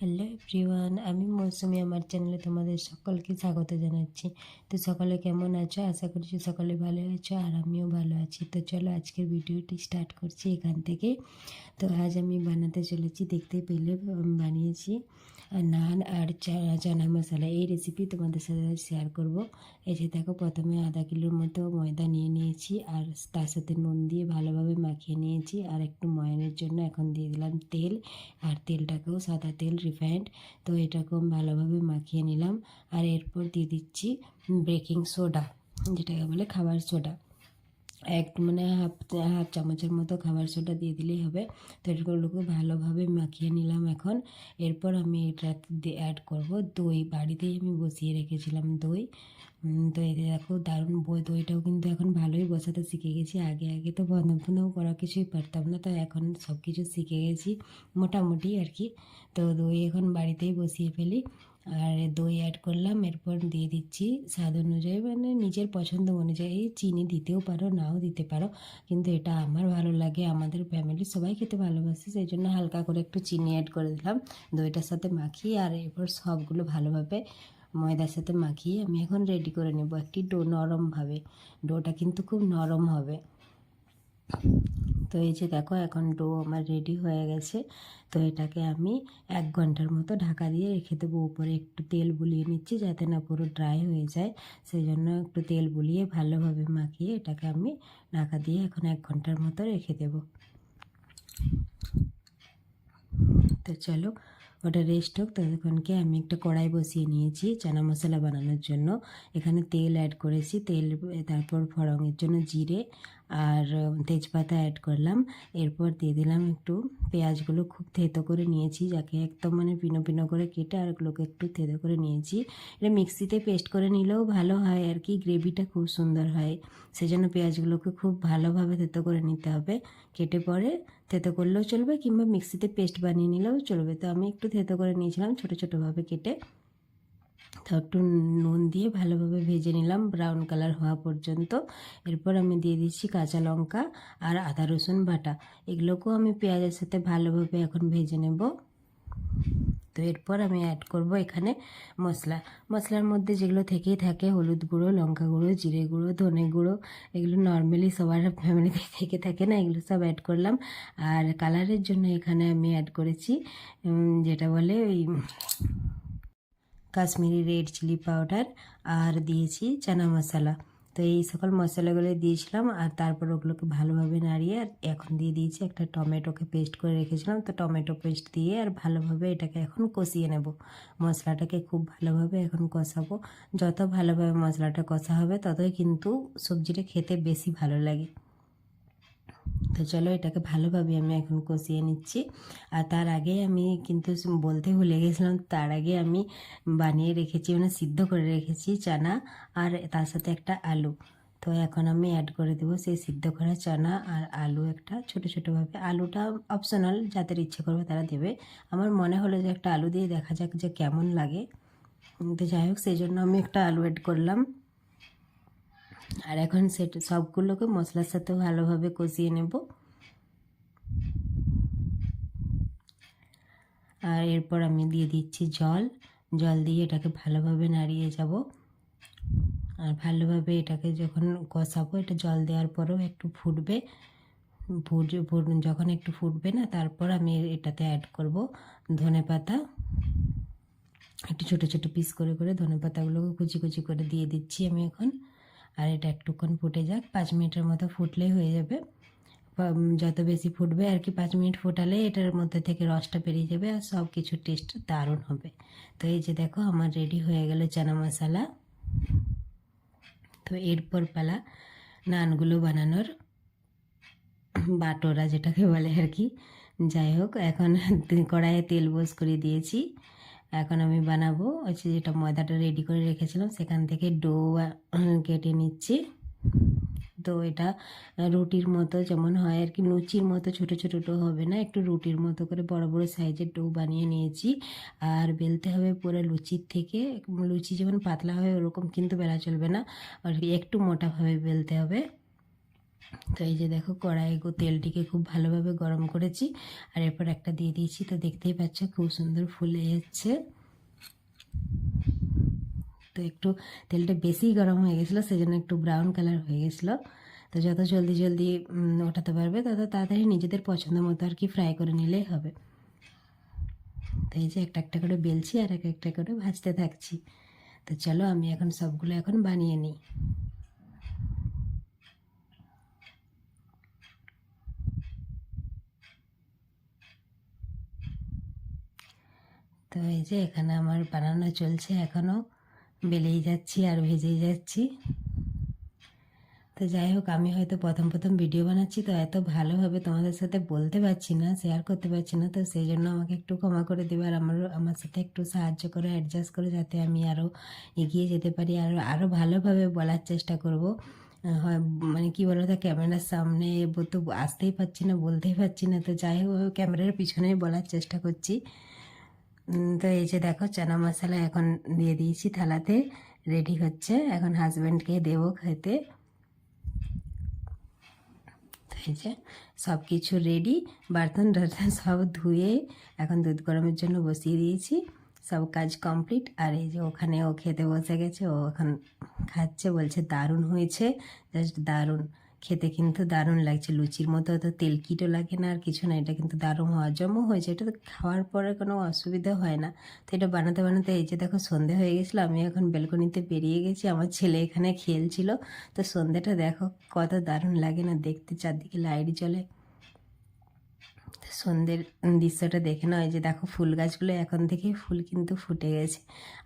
Hello everyone আমি মৌসুমি, আমার চ্যানেলে তোমাদের সকলকে স্বাগত জানাচ্ছি। তো সকলে কেমন আছো? আশা করছি সকলে ভালো আছো আর আমিও ভালো আছি। তো চলো আজকের ভিডিওটি স্টার্ট করছি এখান থেকে। তো আজ আমি বানাতে চলেছি, দেখতে পেলে বানিয়েছি নান আর চানা মশলা। এই রেসিপি তোমাদের সাথে শেয়ার করব। এসে দেখো, প্রথমে আধা কিলোর মতো ময়দা নিয়ে নিয়েছি আর তার সাথে নুন দিয়ে ভালোভাবে মাখিয়ে নিয়েছি। আর একটু ময়ানের জন্য এখন দিয়ে দিলাম তেল। আর তেলটাকেও সাদা তেল রিফাইন্ড তো এটাকেও ভালোভাবে মাখিয়ে নিলাম। আর এরপর দিয়ে দিচ্ছি বেকিং সোডা যেটাকে বলে খাবার সোডা এক মানে হাফ হাফ চামচের মতো খাবার সোডা দিয়ে দিলেই হবে। তো এগুলোকে ভালোভাবে মাখিয়ে নিলাম এখন। এরপর আমি এটা অ্যাড করব দই। বাড়িতেই আমি বসিয়ে রেখেছিলাম দই। তো এতে দেখো দারুণ বই দইটাও কিন্তু এখন ভালোই বসাতে শিখে গেছি। আগে আগে তো বন্ধ বন্ধ করা কিছুই পারতাম না। তো এখন সব কিছু শিখে গেছি মোটামুটি আর কি। তো দই এখন বাড়িতেই বসিয়ে ফেলি। আর দই অ্যাড করলাম, এরপর দিয়ে দিচ্ছি স্বাদ অনুযায়ী মানে নিজের পছন্দ অনুযায়ী। চিনি দিতেও পারো, নাও দিতে পারো, কিন্তু এটা আমার ভালো লাগে, আমাদের ফ্যামিলি সবাই খেতে ভালোবাসে, সেই জন্য হালকা করে একটু চিনি অ্যাড করে দিলাম, দইটার সাথে মাখিয়ে, আর এরপর সবগুলো ভালোভাবে ময়দার সাথে মাখিয়ে আমি এখন রেডি করে নেব একটি ডো নরমভাবে ডোটা কিন্তু খুব নরম হবে। তো এই যে দেখো, এখন ডো আমার রেডি হয়ে গেছে। তো এটাকে আমি এক ঘণ্টার মতো ঢাকা দিয়ে রেখে দেবো। উপরে একটু তেল বুলিয়ে নিচ্ছি যাতে না পুরো ড্রাই হয়ে যায়। সেই জন্য একটু তেল বুলিয়ে ভালোভাবে মাখিয়ে এটাকে আমি ঢাকা দিয়ে এখন এক ঘণ্টার মতো রেখে দেবো। তো চলো ওটা রেস্ট হোক, ততক্ষণকে আমি একটা কড়াই বসিয়ে নিয়েছি চানা মশলা বানানোর জন্য। এখানে তেল অ্যাড করেছি, তেল, তারপর ফড়ঙের জন্য জিরে আর তেজপাতা অ্যাড করলাম। এরপর দিয়ে দিলাম একটু পেঁয়াজগুলো খুব থেতো করে নিয়েছি, যাকে একদম মানে পিনো পিনো করে কেটে আর ওগুলোকে একটু থেতো করে নিয়েছি। এটা মিক্সিতে পেস্ট করে নিলেও ভালো হয় আর কি, গ্রেভিটা খুব সুন্দর হয়। সেজন্য পেঁয়াজগুলোকে খুব ভালোভাবে থেতো করে নিতে হবে। কেটে পরে থেতো করলেও চলবে কিংবা মিক্সিতে পেস্ট বানিয়ে নিলেও চলবে। তো আমি একটু থেতো করে নিয়েছিলাম, ছোটো ছোটোভাবে কেটে। তো একটু নুন দিয়ে ভালোভাবে ভেজে নিলাম ব্রাউন কালার হওয়া পর্যন্ত। এরপর আমি দিয়ে দিচ্ছি কাঁচা লঙ্কা আর আদা রসুন বাটা। এগুলোকেও আমি পেঁয়াজের সাথে ভালোভাবে এখন ভেজে নেব। তো এরপর আমি অ্যাড করব এখানে মশলা মশলার মধ্যে যেগুলো থেকেই থাকে, হলুদ গুঁড়ো, লঙ্কা গুঁড়ো, জিরে গুঁড়ো, ধনে গুঁড়ো, এগুলো নর্মালি সবার ফ্যামিলিতে থেকে থাকে না, এগুলো সব অ্যাড করলাম। আর কালারের জন্য এখানে আমি অ্যাড করেছি যেটা বলে ওই কাশ্মীরি রেড চিলি পাউডার আর দিয়েছি চানা মশলা। তো এই সকল মশলাগুলো দিয়েছিলাম আর তারপর ওগুলোকে ভালোভাবে নাড়িয়ে আর এখন দিয়ে দিয়েছি একটা টমেটোকে পেস্ট করে রেখেছিলাম। তো টমেটো পেস্ট দিয়ে আর ভালোভাবে এটাকে এখন কষিয়ে নেব। মশলাটাকে খুব ভালোভাবে এখন কষাবো। যত ভালোভাবে মশলাটা কষা হবে, ততই কিন্তু সবজিটা খেতে বেশি ভালো লাগে। তো চলো এটাকে ভালোভাবে আমি এখন কষিয়ে নিচ্ছি। আর তার আগে আমি কিন্তু বলতে ভুলে গেছিলাম, তার আগে আমি বানিয়ে রেখেছি মানে সিদ্ধ করে রেখেছি চানা আর তার সাথে একটা আলু। তো এখন আমি অ্যাড করে দেবো সেই সিদ্ধ করা চানা আর আলু একটা ছোটো ছোটোভাবে। আলুটা অপশনাল যাদের ইচ্ছে করবে তারা দেবে। আমার মনে হলো যে একটা আলু দিয়ে দেখা যাক যে কেমন লাগে। তো যাই হোক, সেই জন্য আমি একটা আলু অ্যাড করলাম। আর এখন সেটা, সবগুলোকে মশলার সাথে ভালোভাবে কষিয়ে নেব। আর এরপর আমি দিয়ে দিচ্ছি জল। জল দিয়ে এটাকে ভালোভাবে নাড়িয়ে যাব। আর ভালোভাবে এটাকে যখন কষাবো, এটা জল দেওয়ার পরেও একটু ফুটবে। ফুট যখন একটু ফুটবে না, তারপর আমি এটাতে অ্যাড করব ধনে পাতা। একটু ছোটো ছোটো পিস করে করে ধনে পাতাগুলোকে কুচি কুচি করে দিয়ে দিচ্ছি আমি এখন। আর এটা একটুক্ষণ ফুটে যাক, পাঁচ মিনিটের মতো ফুটলেই হয়ে যাবে। যত বেশি ফুটবে আর কি, পাঁচ মিনিট ফোটালে এটার মধ্যে থেকে রসটা বেরিয়ে যাবে আর সব কিছু টেস্ট দারুণ হবে। তো এই যে দেখো, আমার রেডি হয়ে গেল চানা মশলা। তো এরপর পালা নানগুলো বানানোর বাটোরা যেটাকে বলে আর কি। যাই হোক, এখন কড়াইয়ে তেল বোস করে দিয়েছি। এখন আমি বানাবো হচ্ছে যেটা ময়দাটা রেডি করে রেখেছিলাম, সেখান থেকে ডো কেটে নিচ্ছি। তো এটা রুটির মতো যেমন হয় আর কি, লুচির মতো ছোট ছোট ডো হবে না, একটু রুটির মতো করে বড় বড় সাইজের ডো বানিয়ে নিয়েছি। আর বেলতে হবে পুরো লুচির থেকে, লুচি যেমন পাতলা হয় ওরকম কিন্তু বেলা চলবে না, আর একটু মোটাভাবে বেলতে হবে। তো এই যে দেখো কড়াই গো, তেলটিকে খুব ভালোভাবে গরম করেছি, আর এরপর একটা দিয়ে দিয়েছি, তো দেখতেই পাচ্ছ খুব সুন্দর ফুলে যাচ্ছে। তো একটু তেলটা বেশি গরম হয়ে গেছিল, সেজন্য একটু ব্রাউন কালার হয়ে গেছিল। তো যত জলদি জলদি ওঠাতে পারবে, তত তাড়াতাড়ি নিজেদের পছন্দ মতো আর কি ফ্রাই করে নিলেই হবে। তো এই যে একটা একটা করে বেলছি আর এক একটা করে ভাজতে থাকছি। তো চলো আমি এখন সবগুলো এখন বানিয়ে নিই। তো এই যে এখানে আমার বানানো চলছে এখনও বেলেই যাচ্ছি আর ভেজেই যাচ্ছি। তো যাই হোক, আমি হয়তো প্রথম প্রথম ভিডিও বানাচ্ছি, তো এত ভালোভাবে তোমাদের সাথে বলতে পারছি না শেয়ার করতে পারছি না, তো সেই জন্য আমাকে একটু ক্ষমা করে দেবে আর আমার আমার সাথে একটু সাহায্য করে অ্যাডজাস্ট করে যাতে আমি আরও এগিয়ে যেতে পারি, আর আরও ভালোভাবে বলার চেষ্টা করব। হয় মানে কি বলো তো ক্যামেরার সামনে তো আসতেই পারছি না, বলতেই পারছি না, তো যাই হোক, ক্যামেরার পিছনেই বলার চেষ্টা করছি। তো এই যে দেখো চানা মশলা এখন দিয়ে দিয়েছি থালাতে রেডি হচ্ছে। এখন হাজব্যান্ডকে দেবো খেতে। এই যে সব কিছু রেডি বার্তন টার্তন সব ধুয়ে এখন দুধ গরমের জন্য বসিয়ে দিয়েছি। সব কাজ কমপ্লিট আর এই যে ওখানে ও খেতে বসে গেছে, ও এখন খাচ্ছে, বলছে দারুণ হয়েছে জাস্ট দারুণ। খেতে কিন্তু দারুণ লাগছে। লুচির মতো অত তেলকিটও লাগে না আর কিছু না, এটা কিন্তু দারুণ হজমও হয়েছে। এটা তো খাওয়ার পরে কোনো অসুবিধা হয় না। তো এটা বানাতে বানাতে এই যে দেখো সন্ধে হয়ে গেছিল, আমি এখন বেলকনিতে বেরিয়ে গেছি, আমার ছেলে এখানে খেলছিল। তো সন্ধেটা দেখো কত দারুণ লাগে না দেখতে, চারদিকে লাইট জ্বলে। সন্ধ্যের দৃশ্যটা দেখে এই যে দেখো ফুল গাছগুলো এখন থেকেই ফুল কিন্তু ফুটে গেছে।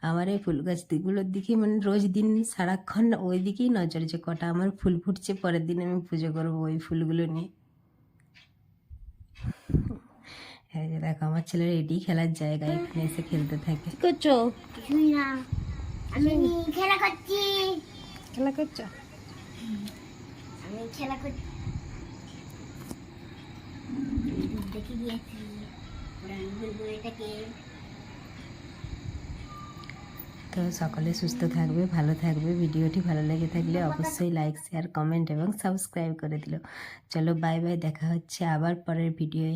আমার এই ফুল গাছগুলোর দিকে মানে রোজ দিন সারাক্ষণ ওই দিকেই নজর যে কটা আমার ফুল ফুটছে পরের দিন আমি পুজো করব ওই ফুলগুলো নিয়ে। এই যে দেখো আমার ছেলে রেডি খেলার জায়গায় এখানে এসে খেলতে থাকে। করছ? আমি খেলা করছি। খেলা করছ? আমি খেলা করছি। দেখে দিয়েছি তো সকলে সুস্থ থাকবে, ভালো থাকবে। ভিডিওটি ভালো লেগে থাকলে অবশ্যই লাইক শেয়ার কমেন্ট এবং সাবস্ক্রাইব করে দিল। চলো বাই বাই দেখা হচ্ছে আবার পরের ভিডিওয়